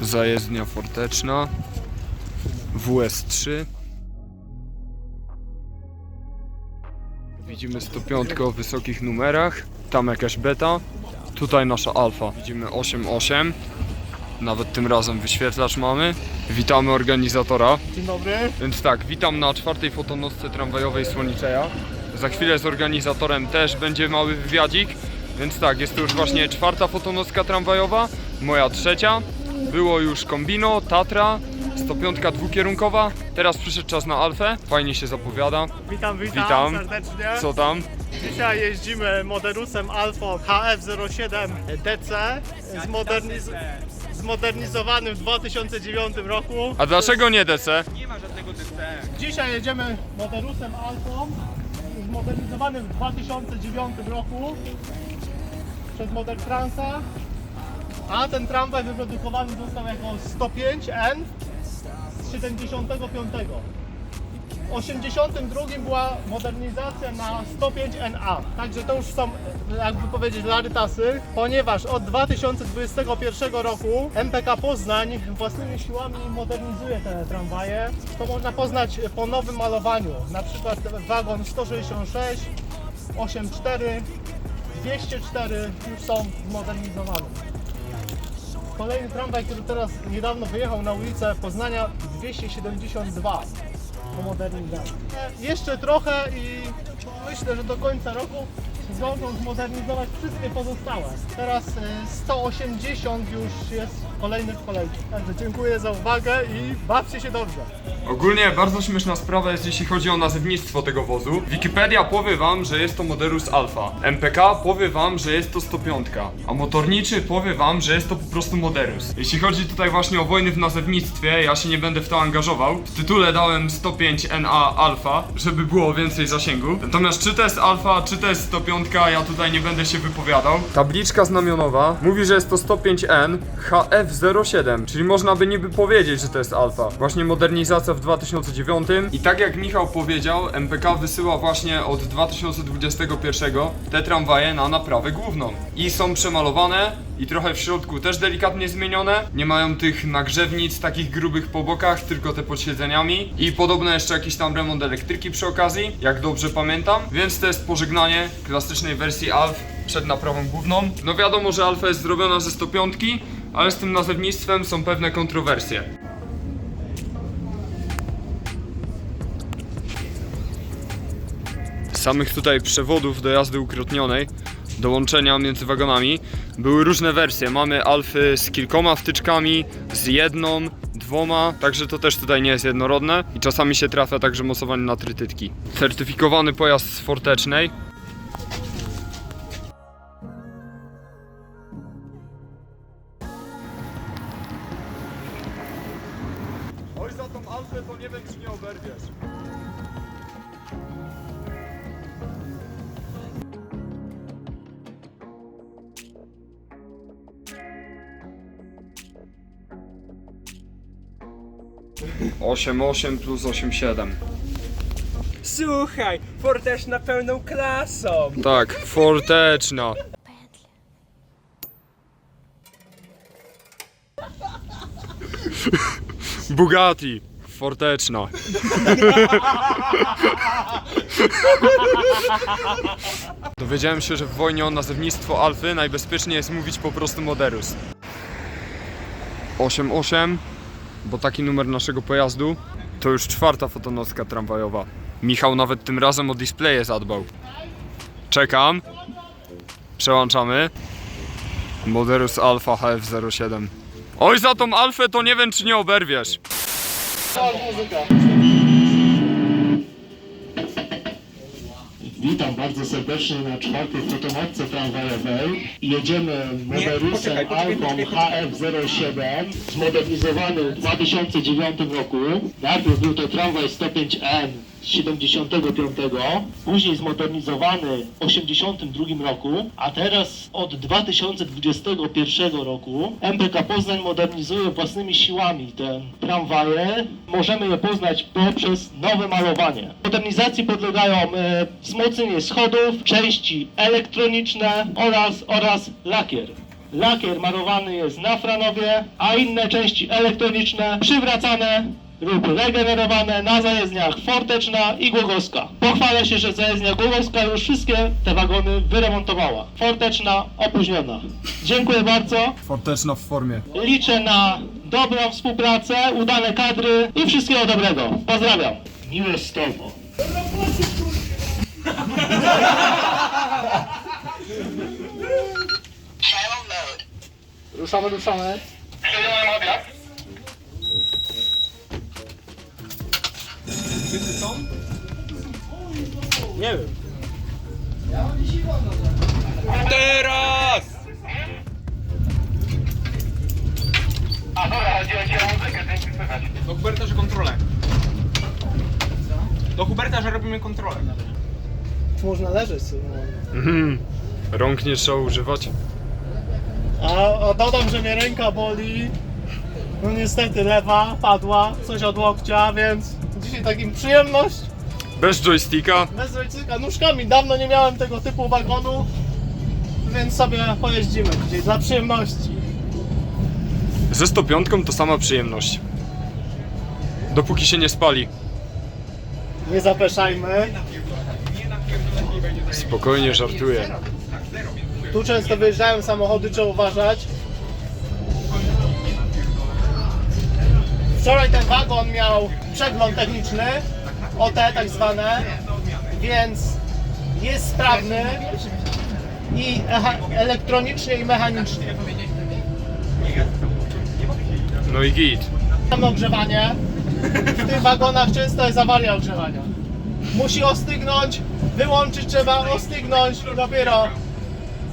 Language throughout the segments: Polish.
Zajezdnia Forteczna. WS3. Widzimy 105 o wysokich numerach. Tam jakaś beta. Tutaj nasza alfa. Widzimy 8.8. Nawet tym razem wyświetlacz mamy. Witamy organizatora. Dzień dobry. Więc tak, witam na czwartej fotonosce tramwajowej Słoniczeja. Za chwilę z organizatorem też będzie mały wywiadzik. Więc tak, jest to już właśnie czwarta fotonoska tramwajowa, moja trzecia. Było już Kombino, Tatra, 105 dwukierunkowa. Teraz przyszedł czas na Alfę, fajnie się zapowiada. Witam, witam, Witam. serdecznie. Co tam? Dzisiaj jeździmy Moderusem Alfa HF07 DC zmoderniz zmodernizowanym w 2009 roku. A dlaczego nie DC? Dzisiaj jedziemy Moderusem Alfą zmodernizowanym w 2009 roku przez Modertransa. A ten tramwaj wyprodukowany został jako 105N z 75. W 82 była modernizacja na 105NA. Także to już są, jakby powiedzieć, larytasy, ponieważ od 2021 roku MPK Poznań własnymi siłami modernizuje te tramwaje. To można poznać po nowym malowaniu. Na przykład wagon 166, 84, 204 już są zmodernizowane. Kolejny tramwaj, który teraz niedawno wyjechał na ulicę Poznania 272 po modernizacji. Jeszcze trochę i myślę, że do końca roku zdążą zmodernizować wszystkie pozostałe. Teraz e, 180 już jest kolejny w kolejce. Także dziękuję za uwagę i bawcie się dobrze. Ogólnie bardzo śmieszna sprawa jest jeśli chodzi o nazewnictwo tego wozu. Wikipedia powie wam, że jest to Moderus Alpha. MPK powie wam, że jest to 105. A motorniczy powie wam, że jest to po prostu Moderus. Jeśli chodzi tutaj właśnie o wojny w nazewnictwie, ja się nie będę w to angażował. W tytule dałem 105NA Alpha, żeby było więcej zasięgu. Natomiast czy to jest Alpha, czy to jest 105, ja tutaj nie będę się wypowiadał. Tabliczka znamionowa mówi, że jest to 105N HF07, czyli można by niby powiedzieć, że to jest Alpha. Właśnie modernizacja w 2009 i tak jak Michał powiedział, MPK wysyła właśnie od 2021 te tramwaje na naprawę główną. I są przemalowane i trochę w środku też delikatnie zmienione. Nie mają tych nagrzewnic takich grubych po bokach, tylko te pod siedzeniami. I podobno jeszcze jakiś tam remont elektryki przy okazji, jak dobrze pamiętam. Więc to jest pożegnanie klasycznej wersji Alf przed naprawą główną. No wiadomo, że Alfa jest zrobiona ze 105, ale z tym nazewnictwem są pewne kontrowersje. samych tutaj przewodów do jazdy ukrotnionej, do łączenia między wagonami, były różne wersje. Mamy alfy z kilkoma wtyczkami, z jedną, dwoma, także to też tutaj nie jest jednorodne i czasami się trafia także mocowanie na trytytki. Certyfikowany pojazd z Fortecznej. 8,8 plus 8,7. Słuchaj, forteczna pełną klasą. Tak, forteczna. No. Bugatti, forteczna. Dowiedziałem się, że w wojnie o nazewnictwo Alfy najbezpieczniej jest mówić po prostu Moderus. 8,8 bo taki numer naszego pojazdu, to już czwarta fotonocka tramwajowa. Michał nawet tym razem o displeje zadbał. Czekam. Przełączamy. Moderus Alpha HF07. Oj, za tą alfę to nie wiem, czy nie oberwiesz. Witam bardzo serdecznie na czwartej fotomatce tramwajowej. Jedziemy Alfą poczekaj, HF07 zmodernizowany w 2009 roku. Najpierw był to tramwaj 105N z 75, później zmodernizowany w 82 roku, a teraz od 2021 roku MPK Poznań modernizuje własnymi siłami te tramwaje. Możemy je poznać poprzez nowe malowanie. Modernizacji podlegają e, wzmocnienie schodów, części elektroniczne oraz, oraz lakier. lakier marowany jest na franowie, a inne części elektroniczne przywracane lub regenerowane na zajezdniach Forteczna i Głogowska. Pochwalę się, że zajezdnia Głogowska już wszystkie te wagony wyremontowała. Forteczna opóźniona. Dziękuję bardzo. Forteczna w formie. Liczę na dobrą współpracę, udane kadry i wszystkiego dobrego. Pozdrawiam. Miłe z Tobą. Ruszamy, ruszamy. Nie wiem. Teraz! Do Huberta, że kontrolę. Do Huberta, że robimy kontrolę. Można leżeć sobie. Mhm. Rąk nie trzeba używać. A, a dodam, że mnie ręka boli. No niestety lewa padła, coś od łokcia, więc takim przyjemność. Bez joysticka. Bez joysticka, nóżkami. Dawno nie miałem tego typu wagonu, więc sobie pojeździmy dzisiaj dla przyjemności. Ze 105 to sama przyjemność. Dopóki się nie spali. Nie zapeszajmy. Spokojnie żartuję. Tu często wyjeżdżają samochody, trzeba uważać. Wczoraj ten wagon miał przegląd techniczny, OT tak zwane, więc jest sprawny i elektronicznie i mechanicznie. No i git. Mamy ogrzewanie. W tych wagonach często jest awaria ogrzewania. Musi ostygnąć, wyłączyć trzeba, ostygnąć i dopiero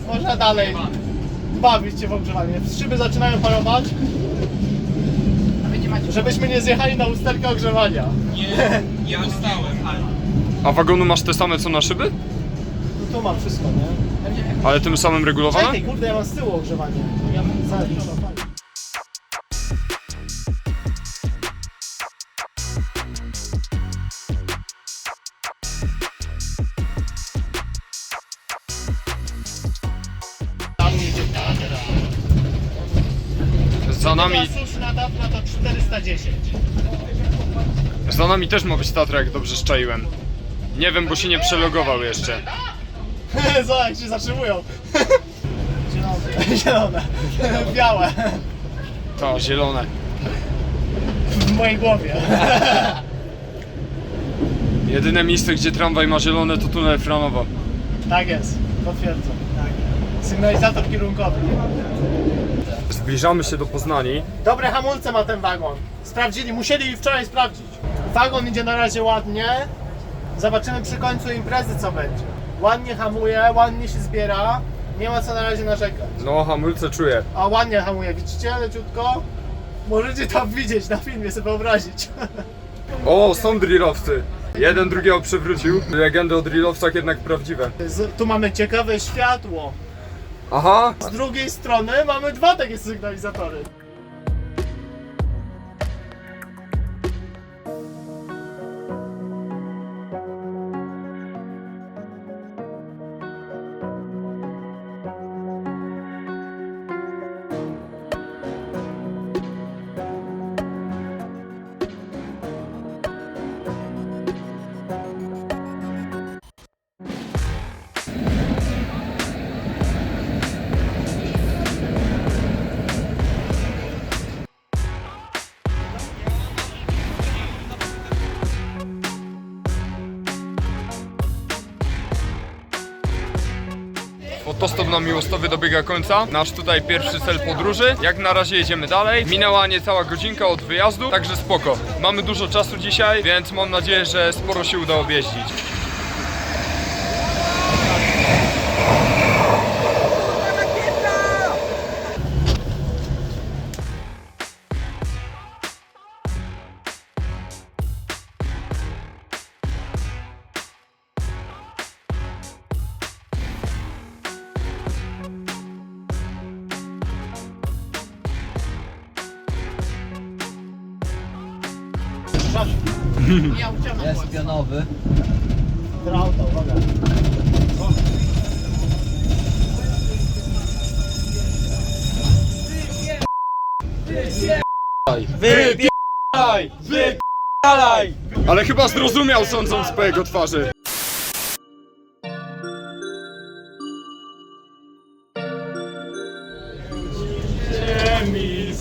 można dalej bawić się w ogrzewanie. Szyby zaczynają parować. Żebyśmy nie zjechali na usterkę ogrzewania. Nie, ja stałem. A wagonu masz te same co na szyby? No tu mam wszystko, nie? Ale tym samym regulowane? Czekaj, kurde, ja mam z tyłu ogrzewanie. Ja mam zaliczone. Za nami, 310. Za nami też ma być Tatra, jak dobrze szczaiłem. Nie wiem, bo się nie przelogował jeszcze. Zobacz, jak się zatrzymują. Zielone. Białe. To, zielone. W mojej głowie. Jedyne miejsce, gdzie tramwaj ma zielone, to tunel Franowo. Tak jest, potwierdzam. Sygnalizator kierunkowy. Zbliżamy się do Poznani. Dobre hamulce ma ten wagon. Sprawdzili, musieli wczoraj sprawdzić. Wagon idzie na razie ładnie. Zobaczymy przy końcu imprezy co będzie. Ładnie hamuje, ładnie się zbiera. Nie ma co na razie narzekać. No, hamulce czuję. A ładnie hamuje, widzicie leciutko? Możecie to widzieć na filmie, sobie wyobrazić. O, są drillowcy. Jeden drugiego przewrócił. Legendy o drillowcach jednak prawdziwe. Z, tu mamy ciekawe światło. Aha, Z drugiej strony mamy dwa takie sygnalizatory. Na Miłostowy dobiega końca. Nasz tutaj pierwszy cel podróży. Jak na razie jedziemy dalej. Minęła niecała godzinka od wyjazdu, także spoko. Mamy dużo czasu dzisiaj, więc mam nadzieję, że sporo się uda objeździć. Pionowy. Auto, uwaga. Wypierdalaj! Wypierdalaj! Ale chyba zrozumiał sądząc po jego twarzy.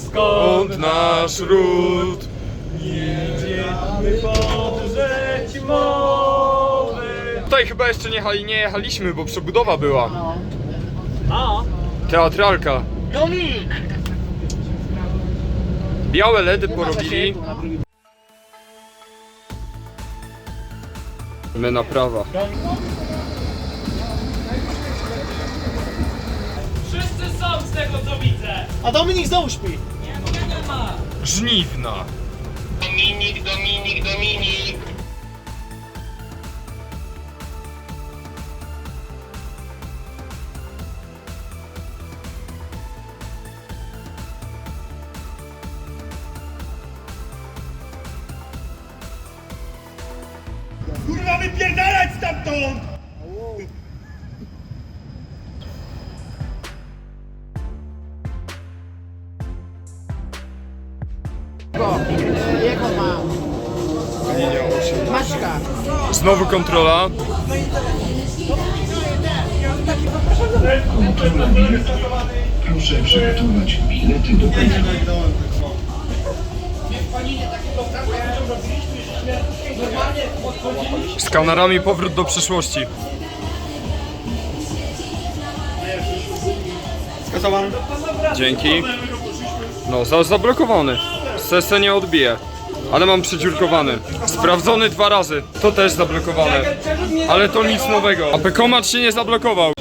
Skąd nasz ród? Tutaj chyba jeszcze nie, jechali, nie jechaliśmy, bo przebudowa była. A, Teatralka. Białe ledy porobili. My na prawa. Wszyscy są z tego co widzę! a Dominik znowu śpi. Żniwna. Dominik, Dominik, Dominik. Wypierdalać stamtąd! Znowu kontrola. Proszę przygotować bilety do pociągu. Z kamerami powrót do przeszłości. Skasowany. Dzięki. No, za, zablokowany. Sesę nie odbije. Ale mam przydziurkowany. Sprawdzony dwa razy. To też zablokowane. Ale to nic nowego. A Pekomat się nie zablokował.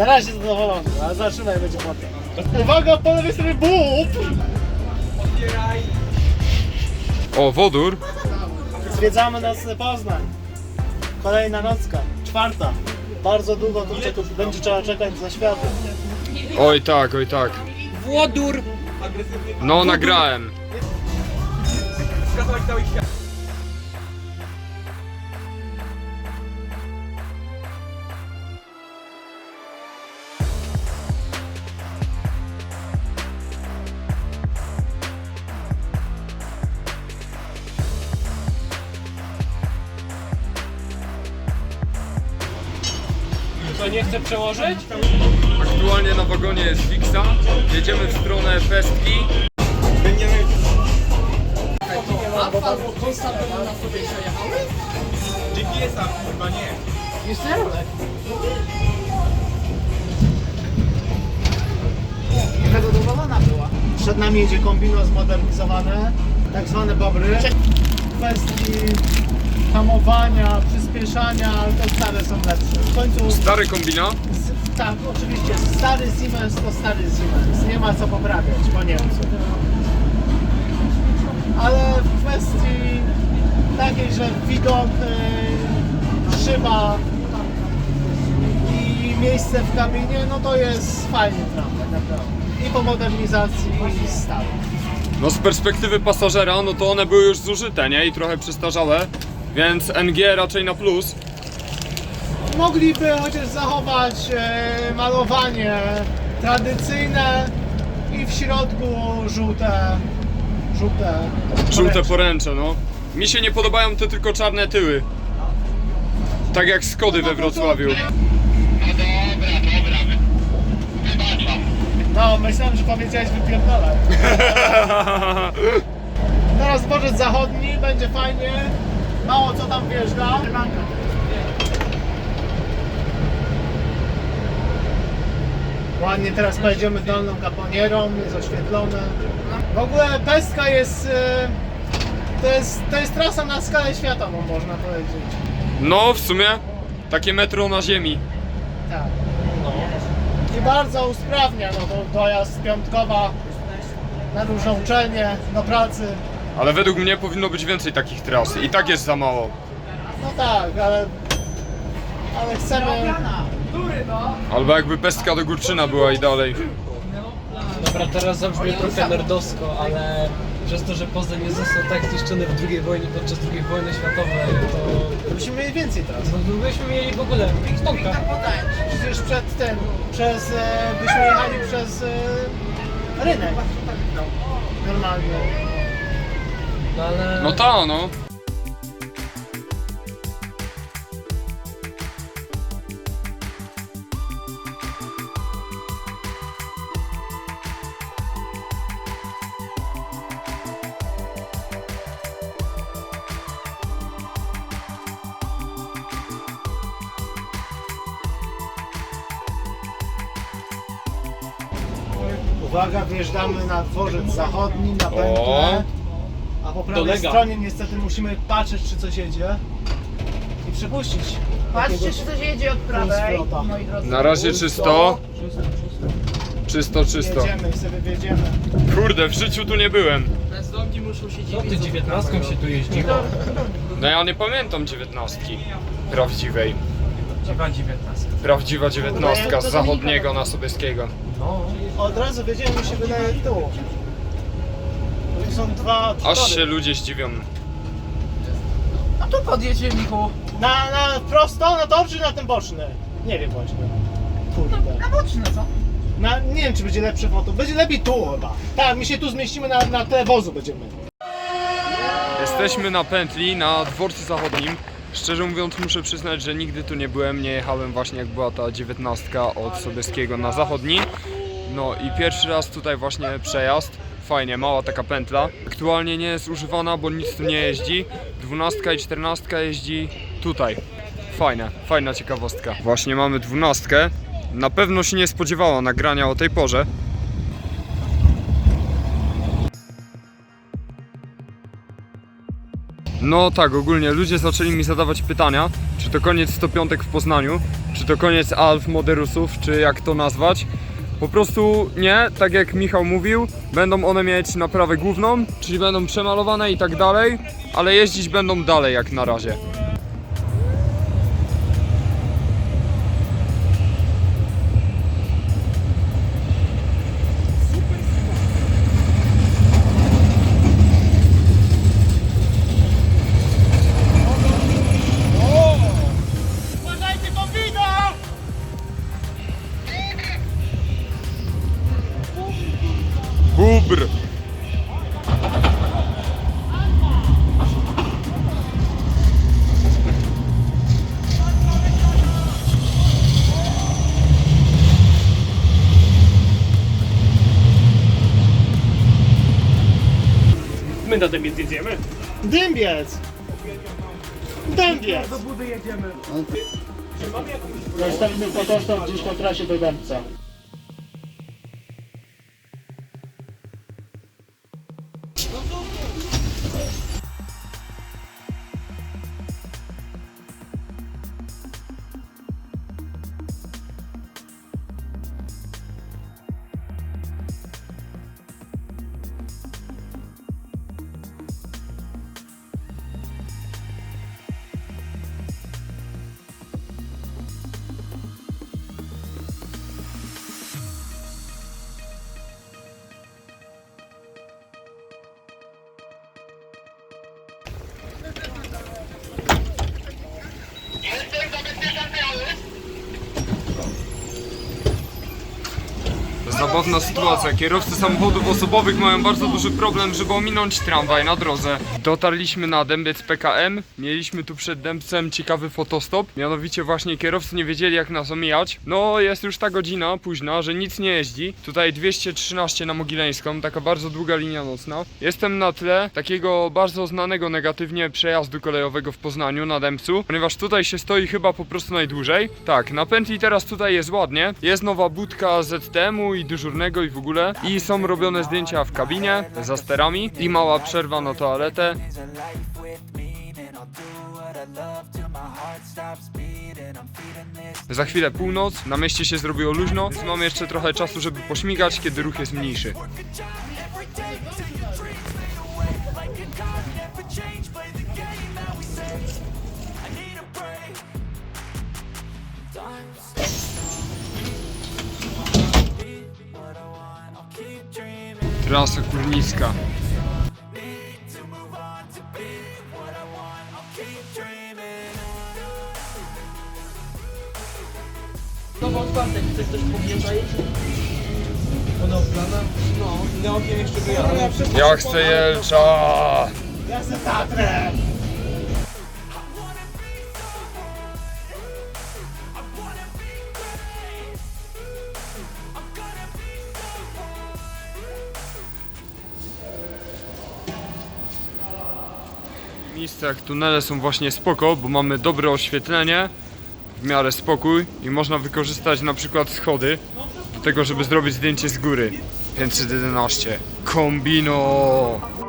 Na razie zadowolony, ale zobaczymy jak będzie potem. Uwaga, po lewej stronie bób! O, wodór. Zwiedzamy nocny Poznań. Kolejna nocka, czwarta. Bardzo długo tu czeka, będzie trzeba czekać na światło. Oj tak, oj tak. Włodór! No, nagrałem. Skasować cały świat. Chce przełożyć? Aktualnie na wagonie jest Wixa. Jedziemy w stronę Pestki. GPS-a chyba nie. Jaka zadowolona była. Przed nami jedzie kombino zmodernizowane, tak zwane bobry. W kwestii hamowania, przyspieszania, ale te stare są lepsze. W końcu, Stary kombina. z, tak, oczywiście, stary Siemens to stary Siemens. Nie ma co poprawiać po Niemcu. Ale w kwestii takiej, że widok, y, szyba i miejsce w kabinie, no to jest fajny tramwaj, naprawdę. I po modernizacji, i stary. No z perspektywy pasażera, no to one były już zużyte, nie? I trochę przestarzałe. Więc MG raczej na plus. Mogliby chociaż zachować e, malowanie tradycyjne i w środku żółte, żółte, Żółte poręcze. poręcze, no. Mi się nie podobają te tylko czarne tyły. Tak jak Skody we Wrocławiu. No dobra, dobra. Wybaczam. No, myślałem, że powiedziałeś wypierdalaj. Teraz dworzec zachodni, będzie fajnie. Mało co tam wjeżdża. Ładnie teraz pojedziemy dolną kaponierą, jest oświetlone. W ogóle Pestka jest, e, to jest, to jest trasa na skalę światową, można powiedzieć. No, w sumie takie metro na ziemi. Tak. I bardzo usprawnia, no to dojazd piątkowa na różną uczelnię, do pracy. Ale według mnie powinno być więcej takich tras. I tak jest za mało. No tak, ale, ale chcemy? Albo jakby pestka do Górczyna była i dalej. Dobra, teraz zabrzmi trochę nerdowsko, ale przez to, że Poznań nie został tak zniszczony w II wojnie, podczas II wojny światowej, to Byśmy mieli więcej teraz. no, byśmy mieli w ogóle stonka. Przecież przed tym, przez, e, byśmy jechali przez e, rynek. Normalnie. No ale... No ta, no. Uwaga, wjeżdżamy na dworzec zachodni, na pętlę. A po prawej Dolega. stronie niestety musimy patrzeć, czy coś jedzie. I przepuścić. Patrzcie, czy coś jedzie od prawej, Flota. moi drodzy. Na razie czysto. Czysto, czysto. Jedziemy i sobie wjedziemy. Kurde, w życiu tu nie byłem. Bezdomni muszą się Co ty dziwić. dziewiętnastką się tu jeździło? No ja nie pamiętam dziewiętnastki. Prawdziwej. Dziewiętnastka. Prawdziwa dziewiętnastka z zachodniego na Sobieskiego. No. Od razu wiedziałem, mi się wydaje tu. Bo Tu są dwa Aż tory. się ludzie zdziwią. A tu podjedzie Michu. Na, na prosto, na tor, czy na ten boczny? Nie wiem właśnie. Kurde. Na boczne, co? Na, nie wiem, czy będzie lepsze foto. Będzie lepiej tu chyba. Tak, my się tu zmieścimy na, na tle wozu będziemy. Jesteśmy na pętli na dworcu zachodnim. Szczerze mówiąc muszę przyznać, że nigdy tu nie byłem, nie jechałem właśnie jak była ta dziewiętnastka od Sobieskiego na zachodni. No i pierwszy raz tutaj właśnie przejazd. Fajnie, mała taka pętla. Aktualnie nie jest używana, bo nic tu nie jeździ. Dwunastka i czternastka jeździ tutaj. Fajne, fajna ciekawostka. Właśnie mamy dwunastkę. Na pewno się nie spodziewała nagrania o tej porze. No tak, ogólnie ludzie zaczęli mi zadawać pytania, czy to koniec 105 w Poznaniu, czy to koniec Alf Moderusów, czy jak to nazwać. Po prostu nie, tak jak Michał mówił, będą one mieć naprawę główną, czyli będą przemalowane i tak dalej, ale jeździć będą dalej jak na razie. Na tym jedziemy. Dębiec! Dębiec! Do budy jedziemy. Następny fotostop gdzieś po trasie do Dębca. defesa, defesa, defesa. Zabawna sytuacja. Kierowcy samochodów osobowych mają bardzo duży problem, żeby ominąć tramwaj na drodze. Dotarliśmy na Dębiec PKM. Mieliśmy tu przed Dębcem ciekawy fotostop. Mianowicie właśnie kierowcy nie wiedzieli jak nas omijać. No jest już ta godzina późna, że nic nie jeździ. Tutaj 213 na Mogileńską, taka bardzo długa linia nocna. Jestem na tle takiego bardzo znanego negatywnie przejazdu kolejowego w Poznaniu na Dębcu, ponieważ tutaj się stoi chyba po prostu najdłużej. Tak, na pętli teraz tutaj jest ładnie. Jest nowa budka ZTM-u i dyżurnego i w ogóle. I są robione zdjęcia w kabinie, za sterami. I mała przerwa na toaletę. Za chwilę północ, na mieście się zrobiło luźno, więc mamy jeszcze trochę czasu, żeby pośmigać, kiedy ruch jest mniejszy. Trasa Kurnicka. Nowo otwarte, chce ktoś pomieszać? No, na okiem jeszcze wyjadę. Ja chcę Jelcza! Ja chcę Tatrę! Miejsca jak tunele są właśnie spoko, bo mamy dobre oświetlenie, w miarę spokój i można wykorzystać na przykład schody do tego, żeby zrobić zdjęcie z góry. 511. Kombino!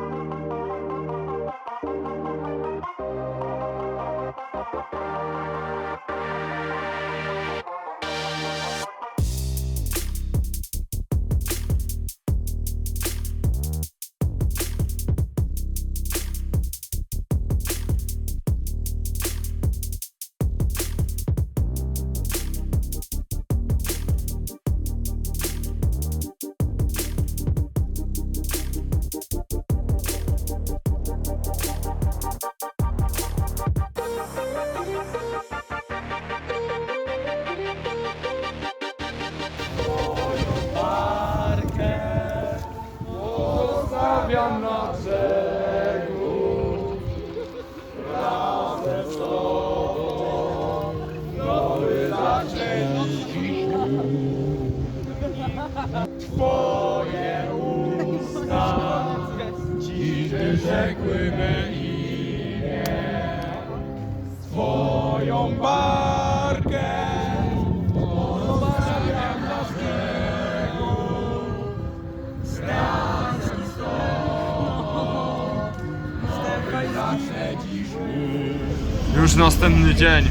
Już następny dzień.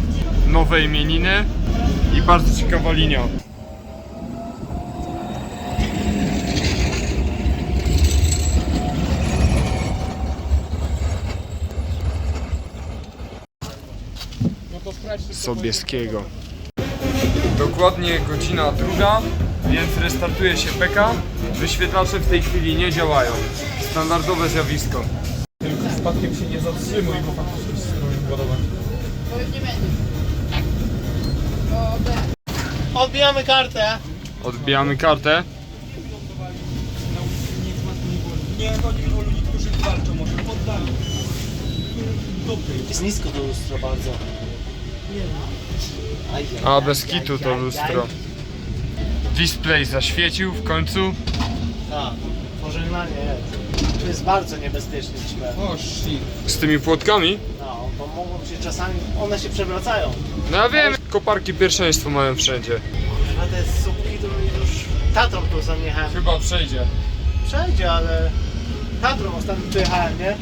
Nowe imieniny i bardzo ciekawa linia. Sobieskiego. Dokładnie godzina druga, więc restartuje się PK. Wyświetlacze w tej chwili nie działają. Standardowe zjawisko. Spadkiem się nie zatrzymuj, bo faktycznie się ładować. Odbijamy kartę. Odbijamy kartę. Nie chodzi o ludzi, którzy walczą, może poddali. Jest nisko to lustro bardzo. A bez kitu to lustro. Display zaświecił w końcu. Tak, pożegnanie jest. To jest bardzo niebezpieczny ćmer. O shit. Z tymi płotkami. Bo mogą się czasami, one się przewracają. No ja wiem, koparki pierwszeństwo mają wszędzie. Kurwa, te słupki to już Tatrą tu zamiechałem. Chyba przejdzie. Przejdzie, ale Tatrą ostatnio przyjechałem, nie?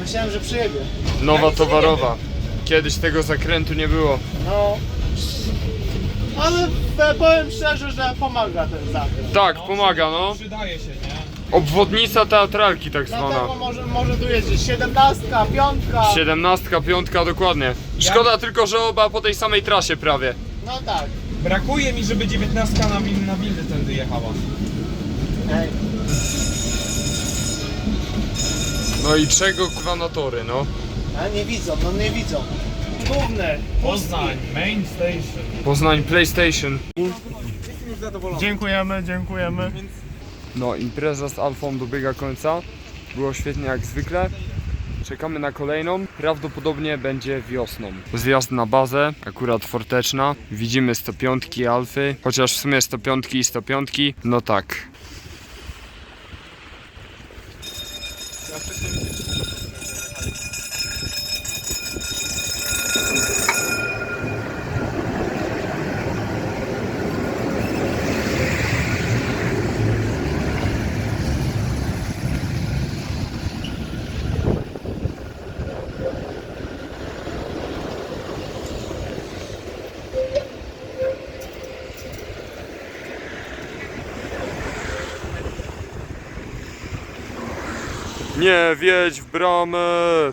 Myślałem, że przyjebie. Nowa towarowa. Kiedyś tego zakrętu nie było. No, ale powiem szczerze, że pomaga ten zakręt. Tak, pomaga no. Przydaje się, nie? Obwodnica teatralki tak Dlatego zwana. może, może tu jeździć 17, 5. Siedemnastka, piątka dokładnie. Szkoda tylko, że oba po tej samej trasie prawie. No tak. Brakuje mi, żeby 19 na, win, na windy tędy jechała. Ej, No i czego na tory, no. ale nie widzą, no nie widzą. Główny. Poznań, main station. Poznań PlayStation. Dziękujemy, dziękujemy. No, impreza z Alfą dobiega końca. Było świetnie jak zwykle. Czekamy na kolejną. Prawdopodobnie będzie wiosną. Zjazd na bazę, akurat forteczna. Widzimy 105 Alfy, chociaż w sumie 105 i 105. No tak. Nie wiedź w bramę!